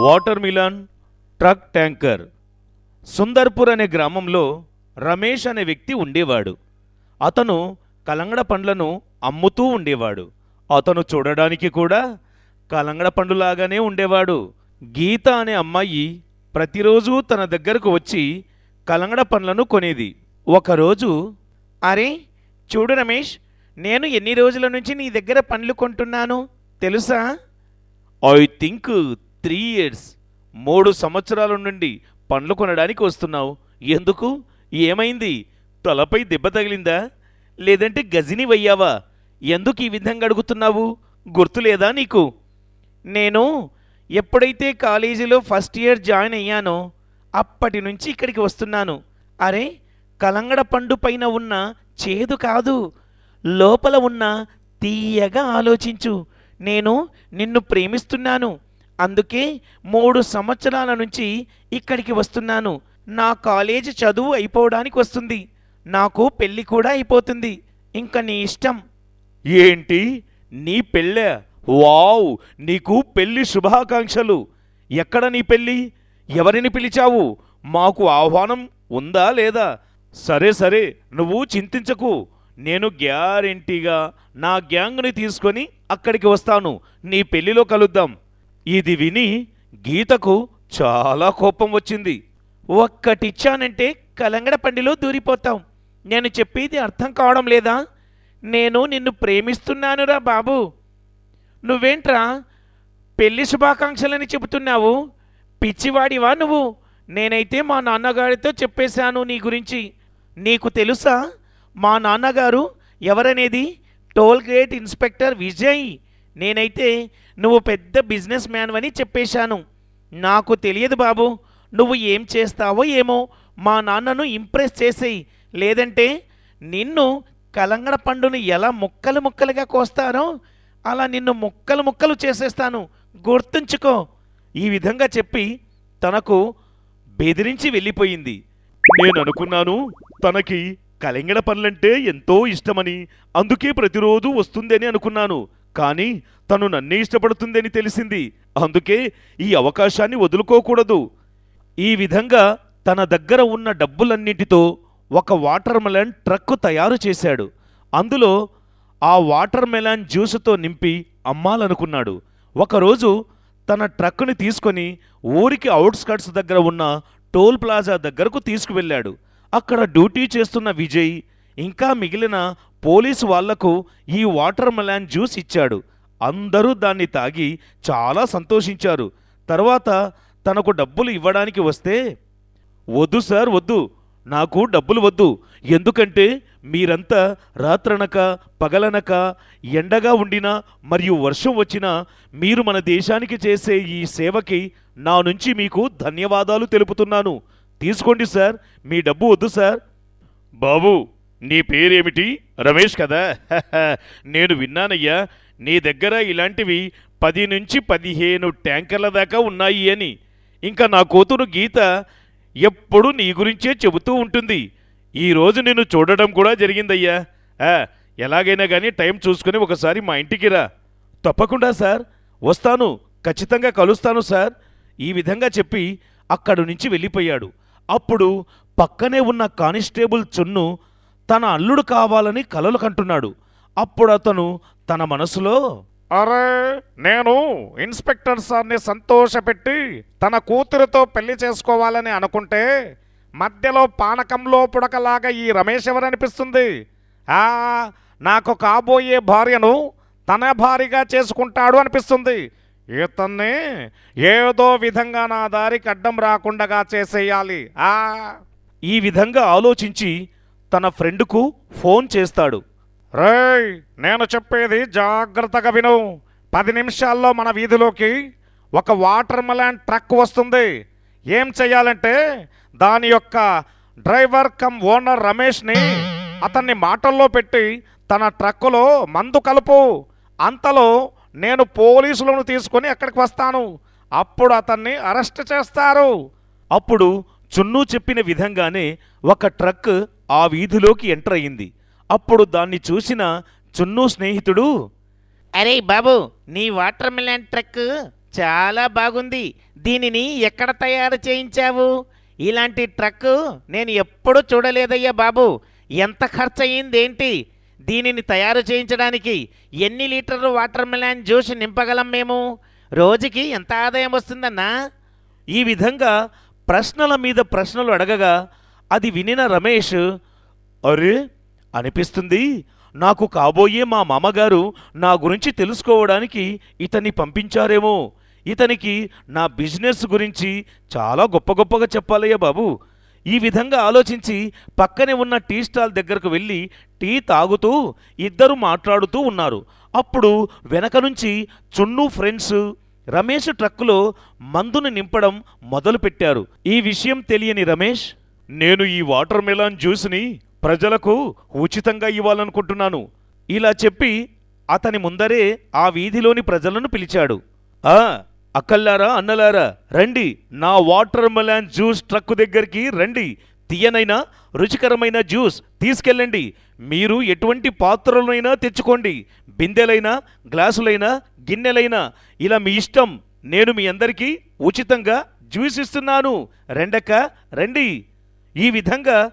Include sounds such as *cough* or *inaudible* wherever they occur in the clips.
Watermelon truck tanker. సుందర్పూర్ అనే గ్రామంలో రమేష్ అనే వ్యక్తి ఉండేవాడు. అతను కలంగడ పండ్లను అమ్ముతూ ఉండేవాడు. అతను చూడడానికి కూడా కలంగడ పండులాగానే ఉండేవాడు. గీత అనే అమ్మాయి ప్రతిరోజు తన దగ్గరకు వచ్చి కలంగడ పండ్లను కొనేది. ఒకరోజు అరే చూడు రమేష్ నేను ఎన్ని రోజుల నుంచి నీ దగ్గర పండ్లు కొంటున్నాను? తెలుసా? ఐ థింక్ త్రీ ఇయర్స్ మూడు సంవత్సరాల నుండి పండ్లు కొనడానికి వస్తున్నావు. ఎందుకు? ఏమైంది? తలపై దెబ్బ తగిలిందా? లేదంటే గజిని వయ్యావా? ఎందుకు ఈ విధంగా అడుగుతున్నావు? గుర్తులేదా నీకు? నేను ఎప్పుడైతే కాలేజీలో ఫస్ట్ ఇయర్ జాయిన్ అయ్యానో అప్పటి నుంచి ఇక్కడికి వస్తున్నాను. అరే కలంగడ పండు పైన ఉన్న చేదు కాదు. లోపల ఉన్న తీయగా ఆలోచించు. నేను నిన్ను ప్రేమిస్తున్నాను. అందుకే మూడు సంవత్సరాల నుంచి ఇక్కడికి వస్తున్నాను. నా కాలేజీ చదువు అయిపోవడానికి వస్తుంది. నాకు పెళ్ళి కూడా అయిపోతుంది. ఇంకా నీ ఇష్టం. ఏంటి? నీ పెళ్ళే? వావ్! నీకు పెళ్ళి శుభాకాంక్షలు. ఎక్కడ నీ పెళ్ళి? ఎవరిని పిలిచావు? మాకు ఆహ్వానం ఉందా లేదా? సరే సరే నువ్వు చింతించకు. నేను గ్యారెంటీగా నా గ్యాంగ్ని తీసుకొని అక్కడికి వస్తాను. నీ పెళ్ళిలో కలుద్దాం. ఇది విని గీతకు చాలా కోపం వచ్చింది. ఒక్కటిచ్చానంటే కలంగడ పండిలో దూరిపోతాం. నేను చెప్పేది అర్థం కావడం లేదా? నేను నిన్ను ప్రేమిస్తున్నానురా బాబు. నువ్వేంట్రా? పెళ్ళి శుభాకాంక్షలని చెబుతున్నావు. పిచ్చివాడివా నువ్వు? నేనైతే మా నాన్నగారితో చెప్పేశాను నీ గురించి. నీకు తెలుసా? మా నాన్నగారు ఎవరనేది? Toll gate inspector Vijay. నేనైతే నువ్వు పెద్ద బిజినెస్ మ్యాన్ అని చెప్పేశాను. నాకు తెలియదు బాబు నువ్వు ఏం చేస్తావో ఏమో మా నాన్నను ఇంప్రెస్ చేసేయి. లేదంటే నిన్ను కలంగడ పండును ఎలా ముక్కలు ముక్కలుగా కోస్తానో అలా నిన్ను ముక్కలు ముక్కలు చేసేస్తాను. గుర్తుంచుకో. ఈ విధంగా చెప్పి తనకు బెదిరించి వెళ్ళిపోయింది. నేను అనుకున్నాను తనకి కలింగడ పనులంటే ఎంతో ఇష్టమని అందుకే ప్రతిరోజు వస్తుందని అనుకున్నాను. కానీ తను నన్నే ఇష్టపడుతుందని తెలిసింది. అందుకే ఈ అవకాశాన్ని వదులుకోకూడదు. ఈ విధంగా తన దగ్గర ఉన్న డబ్బులన్నిటితో ఒక వాటర్ మెలన్ ట్రక్ తయారు చేశాడు. అందులో ఆ వాటర్ మెలాన్ జ్యూసుతో నింపి అమ్మాలనుకున్నాడు. ఒకరోజు తన ట్రక్కుని తీసుకొని ఊరికి అవుట్స్కట్స్ దగ్గర ఉన్న టోల్ ప్లాజా దగ్గరకు తీసుకువెళ్ళాడు. అక్కడ డ్యూటీ చేస్తున్న విజయ్ ఇంకా మిగిలిన పోలీసు వాళ్ళకు ఈ వాటర్ మెలాన్ జ్యూస్ ఇచ్చాడు. అందరూ దాన్ని తాగి చాలా సంతోషించారు. తర్వాత తనకు డబ్బులు ఇవ్వడానికి వస్తే వద్దు సార్ వద్దు. నాకు డబ్బులు వద్దు. ఎందుకంటే మీరంతా రాత్రనక పగలనక ఎండగా ఉండినా మరియు వర్షం వచ్చినా మీరు మన దేశానికి చేసే ఈ సేవకి నా నుంచి మీకు ధన్యవాదాలు తెలుపుతున్నాను. తీసుకోండి సార్. మీ డబ్బు వద్దు సార్. బాబు నీ పేరేమిటి? రమేష్ కదా? *laughs* నేను విన్నానయ్యా నీ దగ్గర ఇలాంటివి పది నుంచి పదిహేను ట్యాంకర్ల దాకా ఉన్నాయి అని. ఇంకా నా కూతురు గీత ఎప్పుడు నీ గురించే చెబుతూ ఉంటుంది. ఈరోజు నిన్ను చూడడం కూడా జరిగిందయ్యా. ఎలాగైనా కానీ టైం చూసుకుని ఒకసారి మా ఇంటికి రా. తప్పకుండా సార్. వస్తాను. ఖచ్చితంగా కలుస్తాను సార్. ఈ విధంగా చెప్పి అక్కడి నుంచి వెళ్ళిపోయాడు. అప్పుడు పక్కనే ఉన్న కానిస్టేబుల్ చున్ను తన అల్లుడు కావాలని కలలు కంటున్నాడు. అప్పుడు అతను తన మనసులో అరే నేను ఇన్స్పెక్టర్ సార్ని సంతోషపెట్టి తన కూతురుతో పెళ్ళి చేసుకోవాలని అనుకుంటే మధ్యలో పానకంలో పుడకలాగా ఈ రమేష్ ఎవరనిపిస్తుంది? ఆ నాకు కాబోయే భార్యను తన భార్యగా చేసుకుంటాడు అనిపిస్తుంది. ఇతన్ని ఏదో విధంగా నా దారికి అడ్డం రాకుండా చేసేయాలి. ఆ. ఈ విధంగా ఆలోచించి తన ఫ్రెండ్కు ఫోన్ చేస్తాడు. రేయ్ నేను చెప్పేది జాగ్రత్తగా విను. పది నిమిషాల్లో మన వీధిలోకి ఒక వాటర్ మెలాన్ ట్రక్ వస్తుంది. ఏం చెయ్యాలంటే దాని యొక్క డ్రైవర్ కమ్ ఓనర్ రమేష్ని అతన్ని మాటల్లో పెట్టి తన ట్రక్కులో మందు కలుపు. అంతలో నేను పోలీసులను తీసుకొని అక్కడికి వస్తాను. అప్పుడు అతన్ని అరెస్ట్ చేస్తారు. అప్పుడు చున్ను చెప్పిన విధంగానే ఒక ట్రక్ ఆ వీధిలోకి ఎంటర్ అయింది అప్పుడు దాన్ని చూసిన చున్ను స్నేహితుడు అరే బాబు నీ వాటర్ మిలన్ ట్రక్ చాలా బాగుంది. దీనిని ఎక్కడ తయారు చేయించావు? ఇలాంటి ట్రక్ నేను ఎప్పుడూ చూడలేదయ్యా బాబు. ఎంత ఖర్చు అయ్యిందేంటి దీనిని తయారు చేయించడానికి ఎన్ని లీటర్లు వాటర్ మిలాన్ జ్యూస్ నింపగలం మేము? రోజుకి ఎంత ఆదాయం వస్తుందన్నా? ఈ విధంగా ప్రశ్నల మీద ప్రశ్నలు అడగగా అది వినిన రమేష్ అరే అనిపిస్తుంది. నాకు కాబోయే మా మామగారు నా గురించి తెలుసుకోవడానికి ఇతన్ని పంపించారేమో. ఇతనికి నా బిజినెస్ గురించి చాలా గొప్ప గొప్పగా చెప్పాలయ్యా బాబు. ఈ విధంగా ఆలోచించి పక్కనే ఉన్న టీ స్టాల్ దగ్గరకు వెళ్ళి టీ తాగుతూ ఇద్దరు మాట్లాడుతూ ఉన్నారు. అప్పుడు వెనక నుంచి చున్ను ఫ్రెండ్స్ రమేష్ ట్రక్కులో మందును నింపడం మొదలుపెట్టారు. ఈ విషయం తెలియని రమేష్ నేను ఈ వాటర్ మెలాన్ జ్యూస్ని ప్రజలకు ఉచితంగా ఇవ్వాలనుకుంటున్నాను. ఇలా చెప్పి అతని ముందరే ఆ వీధిలోని ప్రజలను పిలిచాడు. ఆ అక్కల్లారా అన్నలారా రండి. నా వాటర్ మెలాన్ జ్యూస్ ట్రక్ దగ్గరికి రండి. తీయనైనా రుచికరమైన జ్యూస్ తీసుకెళ్ళండి. మీరు ఎటువంటి పాత్రలైనా తెచ్చుకోండి. బిందెలైనా గ్లాసులైనా గిన్నెలైనా. ఇలా మీ ఇష్టం. నేను మీ అందరికీ ఉచితంగా జ్యూస్ ఇస్తున్నాను. రెండక్క రండి. ఈ విధంగా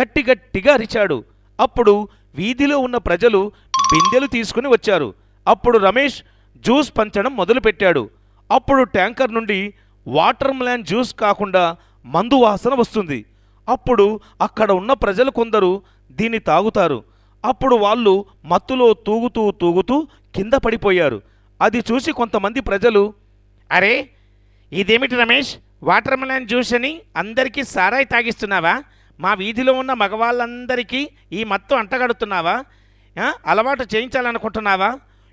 గట్టి గట్టిగా అరిచాడు. అప్పుడు వీధిలో ఉన్న ప్రజలు బిందెలు తీసుకుని వచ్చారు. అప్పుడు రమేష్ జ్యూస్ పంచడం మొదలుపెట్టాడు. అప్పుడు ట్యాంకర్ నుండి వాటర్ మ్లాన్ జ్యూస్ కాకుండా మందు వాసన వస్తుంది. అప్పుడు అక్కడ ఉన్న ప్రజలు కొందరు దీన్ని తాగుతారు. అప్పుడు వాళ్ళు మత్తులో తూగుతూ తూగుతూ కింద పడిపోయారు. అది చూసి కొంతమంది ప్రజలు అరే ఇదేమిటి రమేష్? వాటర్ మిలాన్ జ్యూస్ అని అందరికీ సారాయి తాగిస్తున్నావా? మా వీధిలో ఉన్న మగవాళ్ళందరికీ ఈ మత్తు అంటగడుతున్నావా? అలవాటు చేయించాలనుకుంటున్నావా?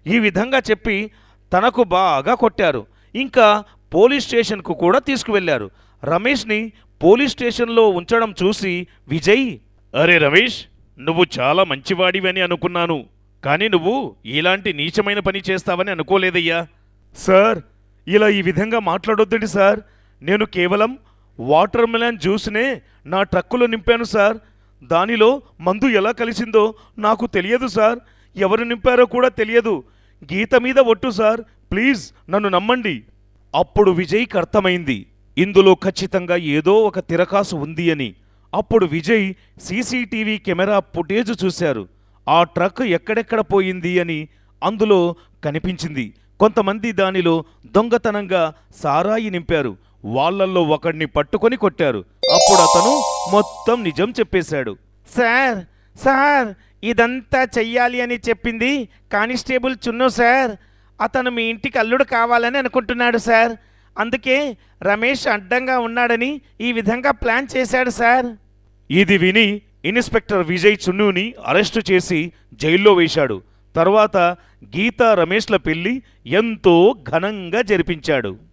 ఈ విధంగా చెప్పి తనకు బాగా కొట్టారు. ఇంకా పోలీస్ స్టేషన్కు కూడా తీసుకువెళ్ళారు రమేష్ని పోలీస్ స్టేషన్లో ఉంచడం చూసి విజయ్ అరే రమేష్ నువ్వు చాలా మంచివాడివని అనుకున్నాను. కానీ నువ్వు ఇలాంటి నీచమైన పని చేస్తావని అనుకోలేదయ్యా. సార్ ఇలా ఈ విధంగా మాట్లాడొద్దండి సార్. నేను కేవలం వాటర్ మిలాన్ జ్యూస్నే నా ట్రక్కులో నింపాను సార్. దానిలో మందు ఎలా కలిసిందో నాకు తెలియదు సార్. ఎవరు నింపారో కూడా తెలియదు. గీత మీద ఒట్టు సార్. ప్లీజ్ నన్ను నమ్మండి. అప్పుడు విజయ్కి అర్థమైంది ఇందులో ఖచ్చితంగా ఏదో ఒక తిరకాసు ఉంది అని. అప్పుడు విజయ్ సీసీటీవీ కెమెరా ఫుటేజ్ చూశారు. ఆ ట్రక్ ఎక్కడెక్కడ పోయింది అని అందులో కనిపించింది. కొంతమంది దానిలో దొంగతనంగా సారాయి నింపారు. వాళ్ళల్లో ఒకడిని పట్టుకొని కొట్టారు. అప్పుడు అతను మొత్తం నిజం చెప్పేశాడు. సార్ సార్ ఇదంతా చెయ్యాలి అని చెప్పింది కానిస్టేబుల్ చున్ను సార్. అతను మీ ఇంటికి అల్లుడు కావాలని అనుకుంటున్నాడు సార్. అందుకే రమేష్ అడ్డంగా ఉన్నాడని ఈ విధంగా ప్లాన్ చేశాడు సార్. ఇది విని ఇన్స్పెక్టర్ విజయ్ చున్నుని అరెస్టు చేసి జైల్లో వేశాడు. తర్వాత గీతా రమేష్ల పెళ్ళి ఎంతో ఘనంగా జరిపించాడు.